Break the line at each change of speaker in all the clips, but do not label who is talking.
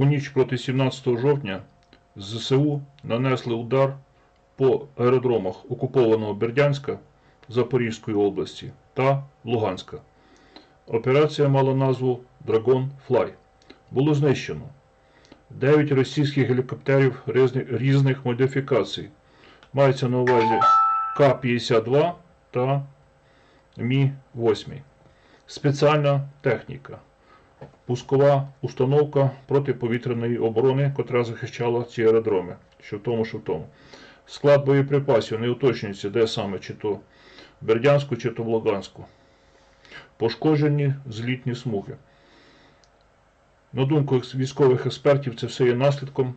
У ніч проти 17 жовтня ЗСУ нанесли удар по аеродромах окупованого Бердянська Запорізької області та Луганська. Операція мала назву Dragon Fly. Було знищено 9 російських гелікоптерів різних модифікацій. Мається на увазі К-52 та Мі-8. Спеціальна техніка. Пускова установка протиповітряної оборони, котра захищала ці аеродроми. Що в тому, що в тому. Склад боєприпасів не уточнюється, де саме, чи то Бердянську, чи то в Луганську. Пошкоджені злітні смуги. На думку військових експертів, це все є наслідком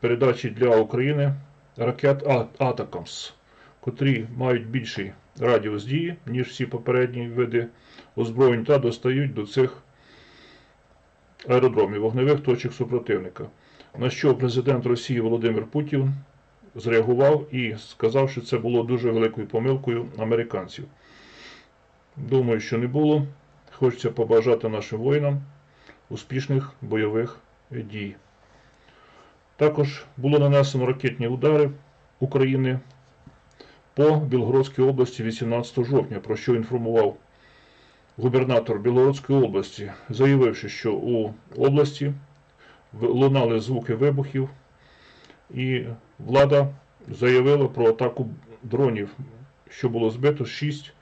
передачі для України ракет Атакамс, котрі мають більший радіус дії, ніж всі попередні види озброєнь, та достають до цих аеродромів, вогневих точок супротивника. На що президент Росії Володимир Путін зреагував і сказав, що це було дуже великою помилкою американців. Думаю, що не було. Хочеться побажати нашим воїнам успішних бойових дій. Також було нанесено ракетні удари України по Білгородській області 18 жовтня, про що інформував губернатор Білгородської області, заявивши, що у області лунали звуки вибухів, і влада заявила про атаку дронів, що було збито 6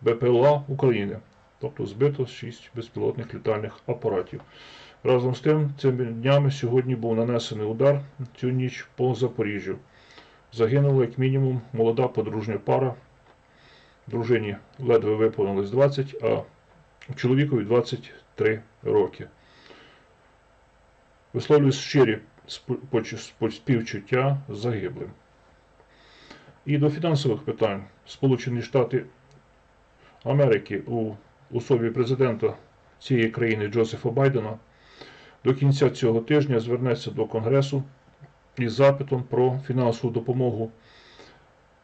БПЛА України, тобто збито 6 безпілотних літальних апаратів. Разом з тим, цими днями сьогодні був нанесений удар цю ніч по Запоріжжю. Загинула як мінімум молода подружня пара. Дружині ледве виповнилось 20, а чоловікові 23 роки. Висловлюю щирі співчуття загиблим. І до фінансових питань. Сполучені Штати Америки у особі президента цієї країни Джозефа Байдена до кінця цього тижня звернеться до Конгресу із запитом про фінансову допомогу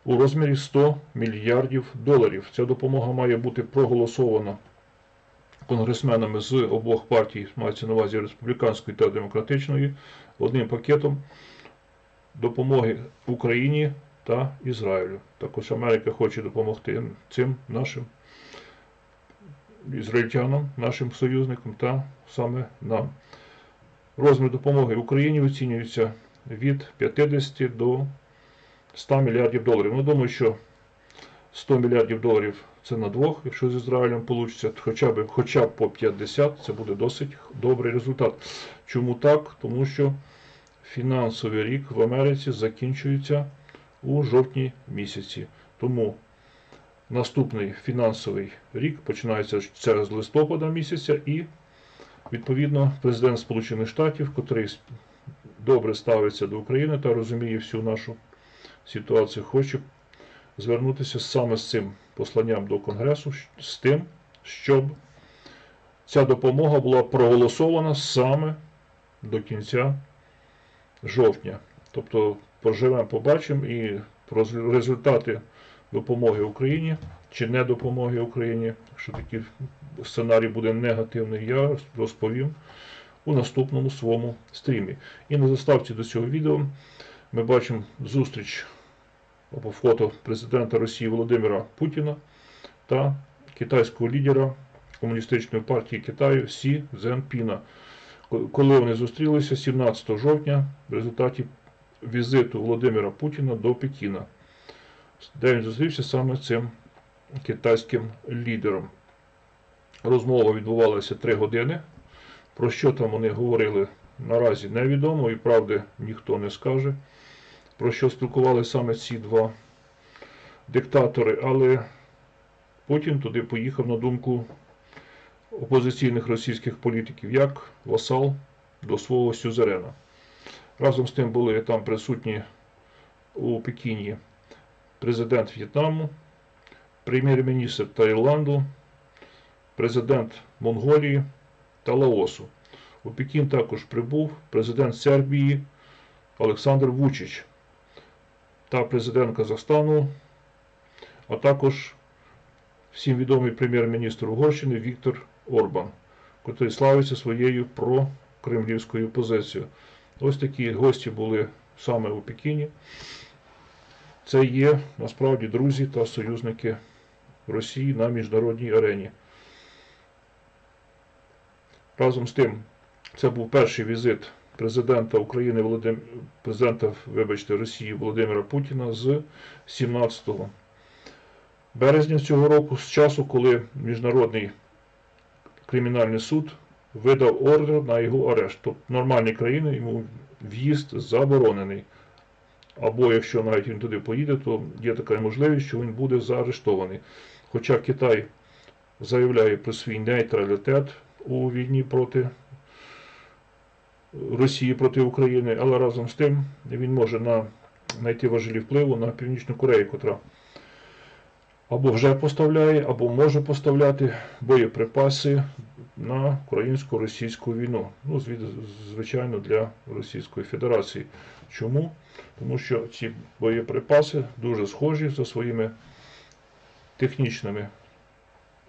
у розмірі 100 мільярдів доларів. Ця допомога має бути проголосована конгресменами з обох партій, мається на увазі республіканської та демократичної, одним пакетом допомоги Україні та Ізраїлю. Також Америка хоче допомогти цим нашим ізраїльтянам, нашим союзникам та саме нам. Розмір допомоги Україні оцінюється від 50 до 100 мільярдів доларів. Ну, думаю, що 100 мільярдів доларів це на двох, якщо з Ізраїлем вийде, хоча б, хоча б по 50, це буде досить добрий результат. Чому так? Тому що фінансовий рік в Америці закінчується у жовтні місяці. Тому наступний фінансовий рік починається з листопада місяця і Відповідно, президент Сполучених Штатів, котрий добре ставиться до України та розуміє всю нашу ситуацію, хоче звернутися саме з цим посланням до Конгресу, з тим, щоб ця допомога була проголосована саме до кінця жовтня. Тобто поживемо, побачимо і про результати допомоги Україні чи не допомоги Україні, якщо такий сценарій буде негативний, я розповім у наступному своєму стрімі. І на заставці до цього відео ми бачимо зустріч або фото президента Росії Володимира Путіна та китайського лідера Комуністичної партії Китаю Сі Цзіньпіна. Ко- Коли вони зустрілися 17 жовтня в результаті візиту Володимира Путіна до Пекіна, де він зустрівся саме цим китайським лідером. Розмова відбувалася 3 години. Про що там вони говорили наразі невідомо і правди ніхто не скаже. Про що спілкувалися саме ці два диктатори, але Путін туди поїхав на думку опозиційних російських політиків як васал до свого сюзерена. Разом з тим були там присутні у Пекіні президент В'єтнаму, прем'єр-міністр Таїланду, президент Монголії та Лаосу. У Пекін також прибув президент Сербії Олександр Вучич та президент Казахстану, а також всім відомий прем'єр-міністр Угорщини Віктор Орбан, який славиться своєю кремлівською позицією. Ось такі гості були саме у Пекіні. Це є насправді друзі та союзники Росії на міжнародній арені. Разом з тим, це був перший візит президента України Володим... президента, вибачте, Росії Володимира Путіна з 17 березня цього року, з часу, коли Міжнародний кримінальний суд видав ордер на його арешт. Тобто нормальні країни йому в'їзд заборонений. Або якщо навіть він туди поїде, то є така можливість, що він буде заарештований. Хоча Китай заявляє про свій нейтралітет у війні проти Росії проти України, але разом з тим він може на, знайти важелі впливу на Північну Корею, котра або вже поставляє, або може поставляти боєприпаси на українсько-російську війну. Ну, звичайно, для Російської Федерації. Чому? Тому що ці боєприпаси дуже схожі за своїми технічними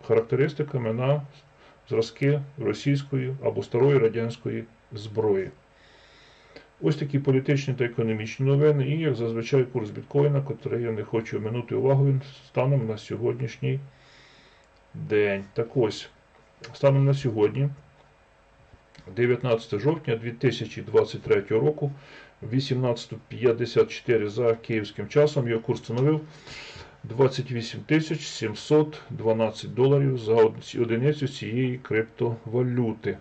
характеристиками на зразки російської або старої радянської зброї. Ось такі політичні та економічні новини, і, як зазвичай, курс біткоїна, котрий я не хочу минути увагу станом на сьогоднішній день. Так ось, станом на сьогодні, 19 жовтня 2023 року, 18.54 за київським часом, його курс становив 28 712 доларів за одиницю цієї криптовалюти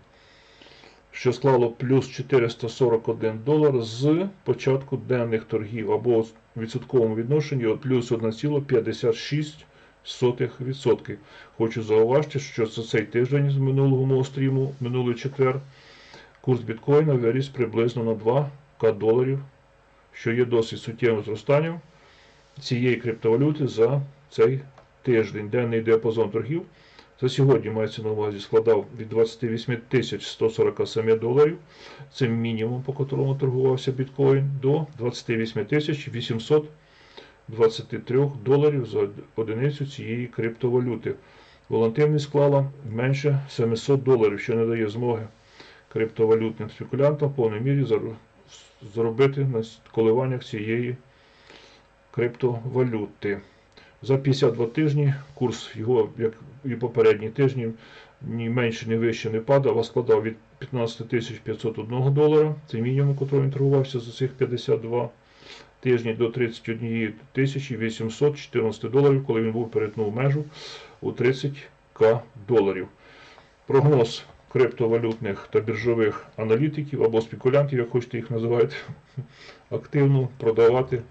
що склало плюс 441 долар з початку денних торгів або в відсотковому відношенні плюс 1,56%. Хочу зауважити, що за цей тиждень з минулого мого стріму, минулий четвер, курс біткоїна виріс приблизно на 2к доларів, що є досить суттєвим зростанням цієї криптовалюти за цей тиждень. Денний діапазон торгів за сьогодні мається на увазі складав від 28 тисяч 147 доларів. Це мінімум, по котрому торгувався біткоін, до 28 тисяч 823 доларів за одиницю цієї криптовалюти. Волатильність склала менше 700 доларів, що не дає змоги криптовалютним спекулянтам в повній мірі заробити на коливаннях цієї криптовалюти. За 52 тижні курс його, як і попередні тижні, ні менше, ні вище не падав, а складав від 15 501 долара. Це мінімум, котрий він торгувався за цих 52 тижні до 31 814 доларів, коли він був перетнув межу у 30к доларів. Прогноз криптовалютних та біржових аналітиків або спекулянтів, як хочете їх називати, активно продавати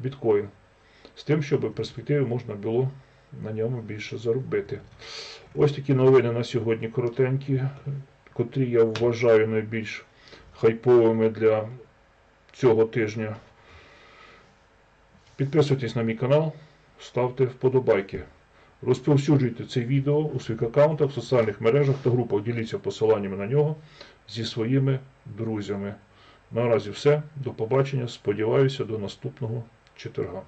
біткоін з тим, щоб в перспективі можна було на ньому більше заробити. Ось такі новини на сьогодні коротенькі, котрі я вважаю найбільш хайповими для цього тижня. Підписуйтесь на мій канал, ставте вподобайки. Розповсюджуйте це відео у своїх аккаунтах, в соціальних мережах та групах. Діліться посиланнями на нього зі своїми друзями. Наразі все. До побачення. Сподіваюся, до наступного четверга.